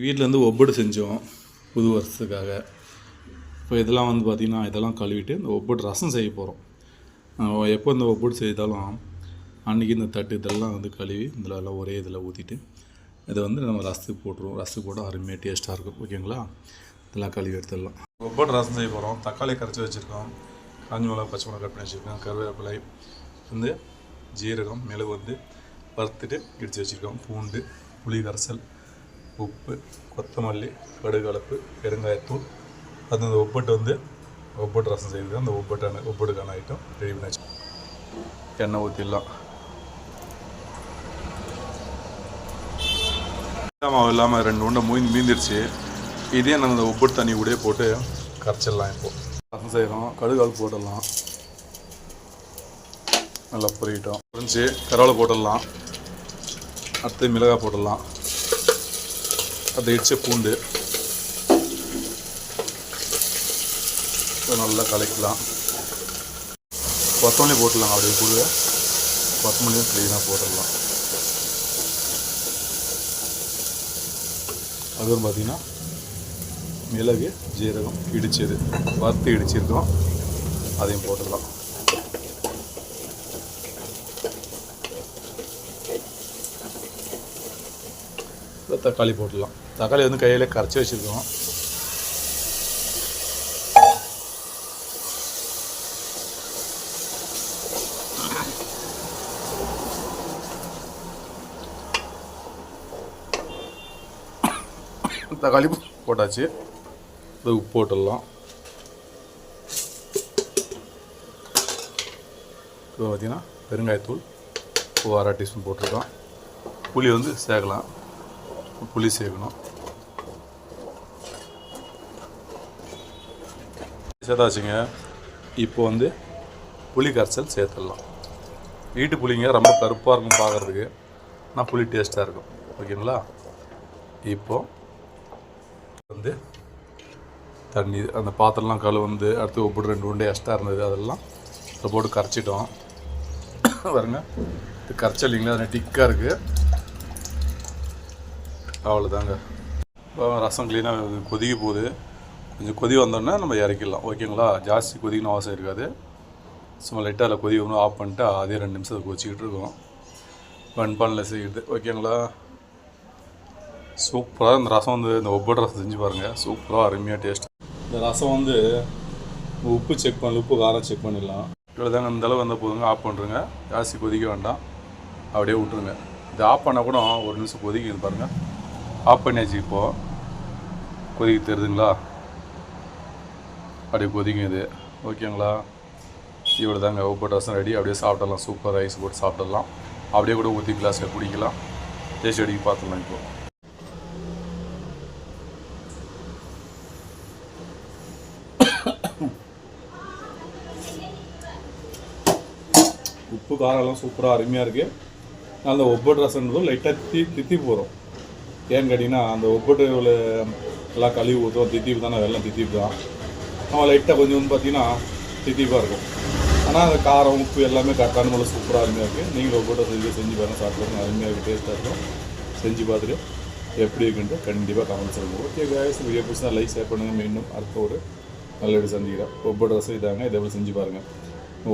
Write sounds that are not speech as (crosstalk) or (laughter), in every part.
வீட்டிலேருந்து ஒப்படு செஞ்சோம் புது வருஷத்துக்காக. இப்போ இதெல்லாம் வந்து பார்த்திங்கன்னா இதெல்லாம் கழுவிட்டு இந்த ஒப்படு ரசம் செய்ய போகிறோம் எப்போ இந்த ஒப்படு செய்தாலும் அன்றைக்கி இந்த தட்டு இதெல்லாம் வந்து கழுவி இதில் எல்லாம் ஒரே இதில் ஊற்றிட்டு இதை வந்து நம்ம ரசத்துக்கு போட்டுருவோம். ரசத்துக்கு போட்டால் அருமையாக டேஸ்ட்டாக இருக்கும். ஓகேங்களா? இதெல்லாம் கழுவி எடுத்துடலாம். ஒப்படு ரசம் செய்ய போகிறோம் தக்காளி கரைச்சி வச்சுருக்கோம். காஞ்சி மிளகா பச்சை மிளகா கட் பண்ணி வச்சுருக்கோம். கருவேப்பிலை வந்து ஜீரகம் மிளகு வந்து வறுத்துட்டு இடித்து வச்சுருக்கோம். பூண்டு புளி கரைசல். உப்பு கொத்தமல்லி கடுகலப்பு பெருங்காயத்தூள் அது அந்த ஒப்பட்டு வந்து ஒப்பட்டு ரசம் செய்து அந்த ஒப்பட்டான ஒப்பட்டுக்கான ஐட்டம் ரெடி பண்ணி வச்சு எண்ணெய் ஊற்றிடலாம் மாவு இல்லாமல் ரெண்டு உண்டை மூந்தி மீந்திருச்சு. இதே நம்ம இந்த உப்பட்டு தண்ணி கூட போட்டு கரைச்சிடலாம் இப்போது ரசம் செய்கிறோம் கடுகால் போட்டுடலாம். நல்லா பொரியிட்டோம் பொறிஞ்சு கருவேலை போட்டுடலாம். அடுத்து மிளகாய் போட்டுடலாம். அதை இடிச்ச பூண்டு. நல்லா கலக்கலாம் கொத்தமல்லி போட்டுடலாம் அப்படியே கூட கொத்தமல்லியும் க்ளீனாக போட்டுடலாம். அதுவும் பார்த்தீங்கன்னா மிளகு ஜீரகம் இடிச்சது. வறுத்து இடிச்சிருக்கோம் அதையும் போட்டுடலாம். இப்போ தக்காளி போட்டுடலாம். தக்காளி வந்து கையில் கரைச்சி வச்சுருக்கோம். தக்காளி போட்டாச்சு. இது உப்பு போட்டுடலாம். இப்போ பார்த்தீங்கன்னா பெருங்காயத்தூள் ஒரு அரை டீஸ்பூன் போட்டிருக்கோம். புளி வந்து சேர்க்கலாம். புளி சேர்க்கணும். சேர்த்தாச்சுங்க. இப்போ வந்து புளி கரைசல் சேர்த்துடலாம். வீட்டு புளிங்க ரொம்ப கருப்பாக இருக்கும் பார்க்குறதுக்கு. ஆனால் புளி டேஸ்ட்டாக இருக்கும். ஓகேங்களா? இப்போது வந்து தண்ணி அந்த பாத்திரம்லாம் கழு வந்து அடுத்து ஒப்பிட்டு ரெண்டு உண்டை எக்ஸ்ட்ரா இருந்தது அதெல்லாம் அதை போட்டு கரைச்சிட்டோம். (coughs) பாருங்க. இது கரைச்சல் இல்லைங்களா? அது டிக்காக இருக்குது அவ்வளோதாங்க இப்போ ரசம் க்ளீனாக கொதிக்க போகுது. கொஞ்சம் கொதி வந்தோடனே நம்ம இறக்கிடலாம். ஓகேங்களா ஜாஸ்தி கொதிக்கணும் அவசியம் இருக்காது. சும்மா லைட்டாக அதில் கொதி ஒன்று ஆஃப் பண்ணிட்டு அதே ரெண்டு நிமிஷம் கொதிச்சிக்கிட்டு இருக்கோம் மண்பானில் செய்கிறது ஓகேங்களா சூப்பராக இந்த ரசம் வந்து இந்த ஒவ்வொரு ரசம் செஞ்சு பாருங்கள் சூப்பராக அருமையாக டேஸ்ட் இந்த ரசம் வந்து உப்பு செக் பண்ணல உப்பு காரம் செக் பண்ணிடலாம். இவ்வளோதாங்க இந்த அளவு வந்தால் போதுங்க. ஆஃப் பண்ணுறங்க ஜாஸ்தி கொதிக்க வேண்டாம். அப்படியே விட்ருங்க இது ஆஃப் பண்ணால் கூட ஒரு நிமிஷம் கொதிக்குது பாருங்கள் ஆஃப் பண்ணியாச்சு இப்போது கொதிக்க தெரியுதுங்களா அப்படியே கொதிக்கும் இது ஓகேங்களா? இவ்வளோ தாங்க. உப்பு ரசம் ரெடி. அப்படியே சாப்பிடலாம். சூப்பர் ரைஸ் போட்டு சாப்பிடலாம். அப்படியே கூட ஊற்றி கிளாஸில் குடிக்கலாம். டேஸ்ட் அடிக்கி பார்த்துடலாம் இப்போது உப்பு காரம்லாம் சூப்பராக அருமையாக இருக்குது அந்த ஒப்பட்டு ரசம்ன்றதும் லைட்டாக தி தித்தி போகிறோம் ஏன்னு கேட்டிங்கன்னா அந்த ஒப்பட்டு உள்ள எல்லாம் கழுவி ஊற்றும் தித்திப்பு தானே வெள்ளம் தித்திப்பு தான். நம்ம லைட்டாக கொஞ்சம் வந்து பார்த்தீங்கன்னா தித்திப்பாக இருக்கும். ஆனால் அந்த காரம் உப்பு எல்லாமே கரெக்டான முறை சூப்பராக அருமையாக இருக்குது நீங்களும் ஒப்பட்டு செஞ்சு செஞ்சு பாருங்கள் சாப்பிட்டு அருமையாக டேஸ்ட்டாக இருக்கும். செஞ்சு பார்த்துட்டு எப்படி இருக்குன்ட்டு கண்டிப்பாக கமெண்ட் சொல்லுங்கள் ஓகே guys வீடியோ பிடிச்சா லைக் ஷேர் பண்ணுங்கள் மீண்டும் அடுத்த ஒரு நல்ல வீடியோ சந்திக்கிறேன். ஒப்பட்டு ரசம் இதாங்க இதை எப்படி செஞ்சு பாருங்கள்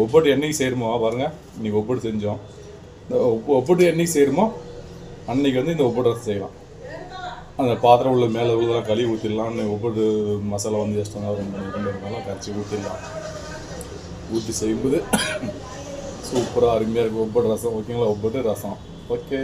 ஒப்பட்டு என்னைக்கு சேருமோ பாருங்கள் இன்றைக்கி ஒப்பட்டு செஞ்சோம். இந்த ஒப்பு ஒப்பட்டு என்னைக்கு சேருமோ அன்றைக்கி வந்து இந்த ஒப்பட்டு ரசம் செய்யலாம். அந்த பாத்திரம் உள்ள மேலே உள்ளதெல்லாம் கழுவி ஊற்றிடலாம்னு ஒவ்வொரு மசாலா வந்து ஜஸ்ட் ரெண்டு ரெண்டு இருந்தாலும் கரைச்சி ஊற்றிடலாம் ஊற்றி செய்யும்போது சூப்பராக அருமையாக இருக்கும் ஒவ்வொரு ரசம் ஓகேங்களா ஒப்பட்டு ரசம். ஓகே